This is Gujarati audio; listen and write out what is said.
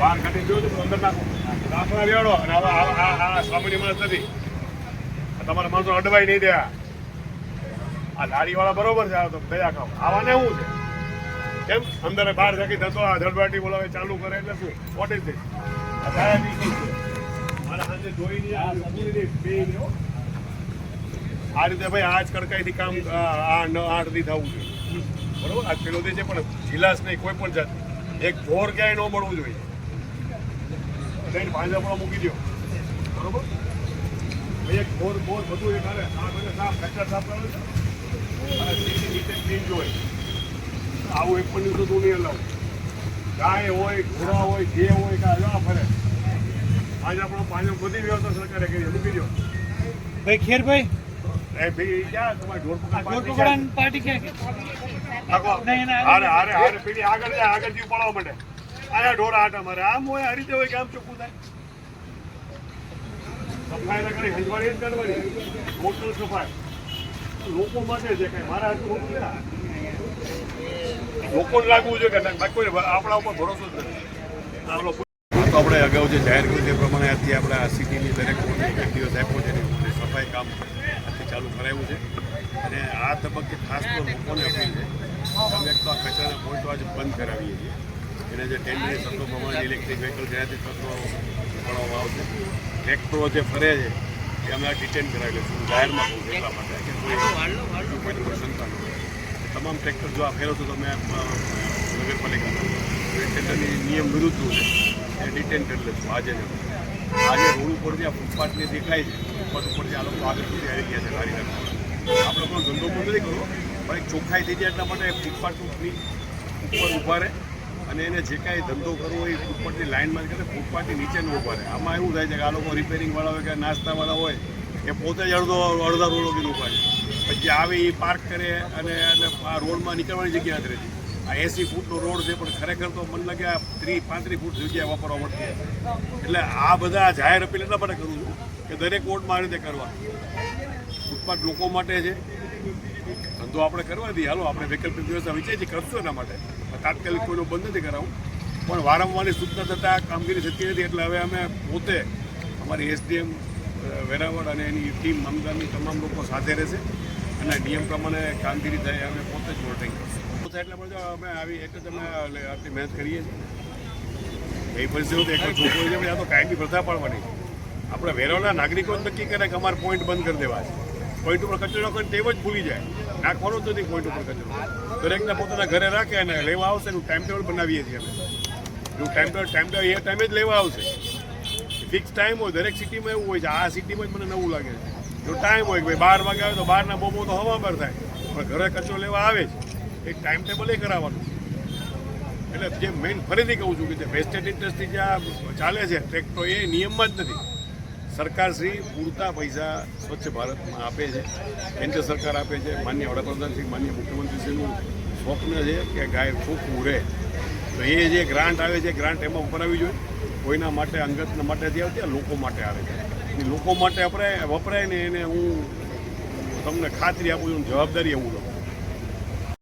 બહાર કાઢી જોયું તો અંદર નાખો. દાખલા લેવડો અને આ આ- આ સામાન્ય માણસ નથી. આ તમારા માણસો અડવાઈ નહીં દે આ લારીવાળા બરોબર છે, આ તો દયા ખાવ. આવાને શું છે? કેમ? અંદર બહાર જાકી થતો આ ધડબાટી બોલાવે, ચાલુ કરે એટલે શું? વોટ ઇઝ ધીસ આ સાહેબ ઈ મારા સાંજે જોઈ નહીં આ આ રીતે ભાઈ આજ કડકાઈથી કામ, આ આ ન આઠથી થવું જોઈએ. બરોબર? આ ખેડૂતે છે પણ જિલ્લાસ નહીં, કોઈ પણ જાત એક ઢોર ક્યાંય ન મળવું જોઈએ. જઈને પાંજરાપોળા મૂકી દો બરોબર? એક બોર બોર બધું એક હારે. આ બધા સાફ કચરા સાફ કરે છે. અને નીચે નીચે ક્લીન જોઈએ આવું એક પણ દિવસો તું નહીં અલાવ ગાય હોય ઘોડા હોય જે હોય કે આ ફરે. પાંજરાપોળા પાંજો બધી વ્યવસ્થા સરકારે કરી. મૂકી દો ભાઈ ખેરભાઈ એ ભાઈ ક્યાં? તમારે ઢોર આ પાર્ટી ક્યાં આગળ જાય આગળ જીવ પડવા માટે. આયા ઢોરા આટા મારે. આમ હોય, આ રીતે હોય કે આમ ચોખ્ખું થાય. સફાઈ ના કરી હંજવાડી જ ટોટલ સફાઈ. લોકો માટે છે કઈ. મારા હાથ. લોકોને લાગવું જોઈએ કે બાકી કોઈને આપણા ઉપર ભરોસો જ નથી. આપણે અગાઉ જે જાહેર તે પ્રમાણે આજથી આપણે સિટીની દરેક સફાઈ કામ આજથી ચાલુ કરાવ્યું છે. અને આ તબક્કે ખાસ તો લોકોને અપીલ છે અમે તો બંધ કરાવીએ છીએ. એને જે ટેન મિનિટ તત્વો પ્રમાણે ઇલેક્ટ્રિક વ્હીકલ જેનાથી તત્વો બનાવવામાં આવશે. ટ્રેક્ટરો જે ફરે છે એ અમે ડિટેન કરાવી લઈશું. જાહેરમાં કહું છું એટલા માટે કે કોઈ શંકા ન તમામ ટ્રેક્ટર જો આ ફેરો તો તમે નગરપાલિકાના ટેન્ડરની નિયમ વિરુદ્ધ છે એ ડિટેન કરી લઈશું. આજે આજે રોડ ઉપર જે આ ફૂટપાથને દેખાય છે ફૂટપાથ ઉપર જે આ લોકો આગળ સુધી આવી ગયા છે રાખવા આપણે કોઈ ધંધો બંધ નથી કરવો પણ એક ચોખ્ખાઈ થઈ જાય એટલા માટે ફૂટપાથ ઉપર ઊભા રહે. અને એને જે કાંઈ ધંધો કરવો હોય ફૂટપાથની લાઇનમાં કરે ફૂટપાથની નીચે ન ઊભા રહે. આમાં એવું થાય છે કે આ લોકો રિપેરિંગવાળા હોય કે નાસ્તાવાળા હોય, એ પોતે જ અડધો અડધા રોડ લગીને ઊભા છે પછી આવે એ પાર્ક કરે અને એટલે આ રોડમાં નીકળવાની જગ્યા નથી રહેતી. આ એસી ફૂટનો રોડ છે, પણ ખરેખર તો મને લાગે આ ત્રીસ પાંત્રીસ ફૂટ જગ્યા વાપરવા મળતી એટલે આ બધા જાહેર અપીલ એટલા માટે કરું છું કે દરેક વોર્ડમાં આ રીતે કરવા. ફૂટપાથ લોકો માટે છે. ધંધો આપણે કરવા દઈએ. હાલો, આપણે વૈકલ્પિક વ્યવસ્થા વિચારી કરશું એના માટે. તાત્કાલિક કોઈનો બંધ નથી કરાવું. પણ વારંવારની સૂચના થતાં કામગીરી થતી નથી, એટલે હવે અમે પોતે અમારી એસડીએમ વેરાવળ અને એની ટીમ અમદાવાદની તમામ લોકો સાથે રહેશે અને નિયમ પ્રમાણે કામગીરી થાય, અમે પોતે જ વોટિંગ કરશું. એટલે બધું અમે આવી એક જ અમે આટલી મહેનત કરીએ છીએ. એ પરિસ્થિતિ એક જ છોકરો છે આ તો કાયમી પ્રથા પાડવાની. આપણે વેરાવળના નાગરિકો નક્કી કરે કે અમારે પોઈન્ટ બંધ કરી દેવા છે. પોઈન્ટ ઉપર કચરો નાખો તેમ જ ભૂલી જાય. નાખવાનો જ નથી પોઈન્ટ ઉપર કચરો. દરેકને પોતાના ઘરે રાખે અને લેવા આવશે એનું ટાઈમ ટેબલ બનાવીએ છીએ અમે. એનું ટાઈમ ટેબલ ટાઈમ ટેબલ એ ટાઈમે જ લેવા આવશે. ફિક્સ ટાઈમ હોય, દરેક સિટીમાં એવું હોય છે, આ સિટીમાં જ મને નવું લાગે છે. જો ટાઈમ હોય કે ભાઈ બાર વાગે આવે તો બારના બોમો તો હવાબાર થાય. પણ ઘરે કચરો લેવા આવે છે એક ટાઈમ ટેબલ એ કરાવવાનું એટલે જે મેઇન ફરીથી કહું છું કે જે વેસ્ટેડ ઇન્ડસ્ટ્રી જે ચાલે છે ટ્રેક તો એ નિયમમાં જ નથી. સરકારશ્રી પૂરતા પૈસા સ્વચ્છ ભારતમાં આપે છે. કેન્દ્ર સરકાર આપે છે, માન્ય વડાપ્રધાનશ્રી, માન્ય મુખ્યમંત્રીશ્રીનું સ્વપ્ન છે કે ગાય ચોખ્ખું રહે તો એ જે ગ્રાન્ટ આવે છે ગ્રાન્ટ એમાં વપરાવી જોઈએ. કોઈના માટે અંગતના માટે જે આવતી લોકો માટે આવે છે. એ લોકો માટે વપરાય વપરાય ને એને હું તમને ખાતરી આપું છું, જવાબદારી એવું લઉં.